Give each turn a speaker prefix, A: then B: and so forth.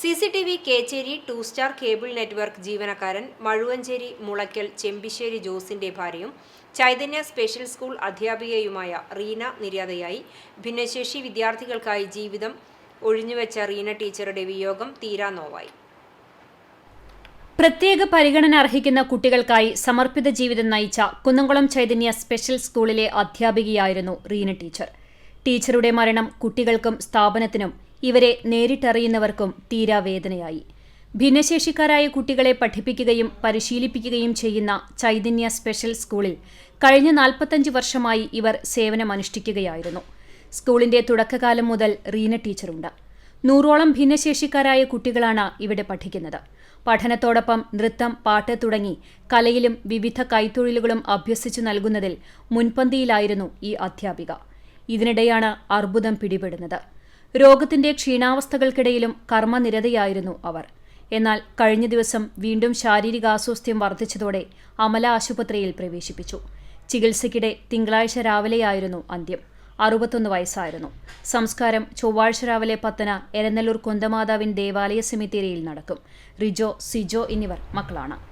A: C C T V Kechery two star cable network ജീവനക്കാരൻ മഴുവഞ്ചേരി മുളയ്ക്കൽ ചെമ്പിശ്ശേരി ജോസിന്റെ ഭാര്യയും ചൈതന്യ സ്പെഷ്യൽ സ്കൂൾ അധ്യാപികയുമായ റീന നിര്യാതയായി. ഭിന്നശേഷി വിദ്യാർത്ഥികൾക്കായി ജീവിതം ഒഴിഞ്ഞുവെച്ച റീന ടീച്ചറുടെ വിയോഗം തീരാ നോവായി.
B: പ്രത്യേക പരിഗണന അർഹിക്കുന്ന കുട്ടികൾക്കായി സമർപ്പിത ജീവിതം നയിച്ച കുന്നംകുളം ചൈതന്യ സ്പെഷ്യൽ സ്കൂളിലെ അധ്യാപികയായിരുന്നു റീന ടീച്ചർ. ടീച്ചറുടെ മരണം കുട്ടികൾക്കും സ്ഥാപനത്തിനും ഇവരെ നേരിട്ടറിയുന്നവർക്കും തീരാവേദനയായി ഭിന്നശേഷിക്കാരായ കുട്ടികളെ പഠിപ്പിക്കുകയും പരിശീലിപ്പിക്കുകയും ചെയ്യുന്ന ചൈതന്യ സ്പെഷ്യൽ സ്കൂളിൽ കഴിഞ്ഞ നാൽപ്പത്തഞ്ച് വർഷമായി ഇവർ സേവനമനുഷ്ഠിക്കുകയായിരുന്നു. സ്കൂളിന്റെ തുടക്കകാലം മുതൽ റീന ടീച്ചറുണ്ട്. നൂറോളം ഭിന്നശേഷിക്കാരായ കുട്ടികളാണ് ഇവിടെ പഠിക്കുന്നത്. പഠനത്തോടൊപ്പം നൃത്തം പാട്ട് തുടങ്ങി കലയിലും വിവിധ കൈത്തൊഴിലുകളും അഭ്യസിച്ചു നൽകുന്നതിൽ മുൻപന്തിയിലായിരുന്നു ഈ അധ്യാപിക. ഇതിനിടെയാണ് അർബുദം പിടിപെടുന്നത്. രോഗത്തിന്റെ ക്ഷീണാവസ്ഥകൾക്കിടയിലും കർമ്മനിരതയായിരുന്നു അവർ. എന്നാൽ കഴിഞ്ഞ ദിവസം വീണ്ടും ശാരീരിക ശാരീരികാസ്വാസ്ഥ്യം വർദ്ധിച്ചതോടെ അമല ആശുപത്രിയിൽ പ്രവേശിപ്പിച്ചു. ചികിത്സയ്ക്കിടെ തിങ്കളാഴ്ച രാവിലെയായിരുന്നു അന്ത്യം. അറുപത്തൊന്ന് വയസ്സായിരുന്നു. സംസ്കാരം ചൊവ്വാഴ്ച രാവിലെ പത്തന എരനല്ലൂർ കുന്തമാതാവിൻ ദേവാലയ സെമിത്തേരിയിൽ നടക്കും. റിജോ സിജോ എന്നിവർ മക്കളാണ്.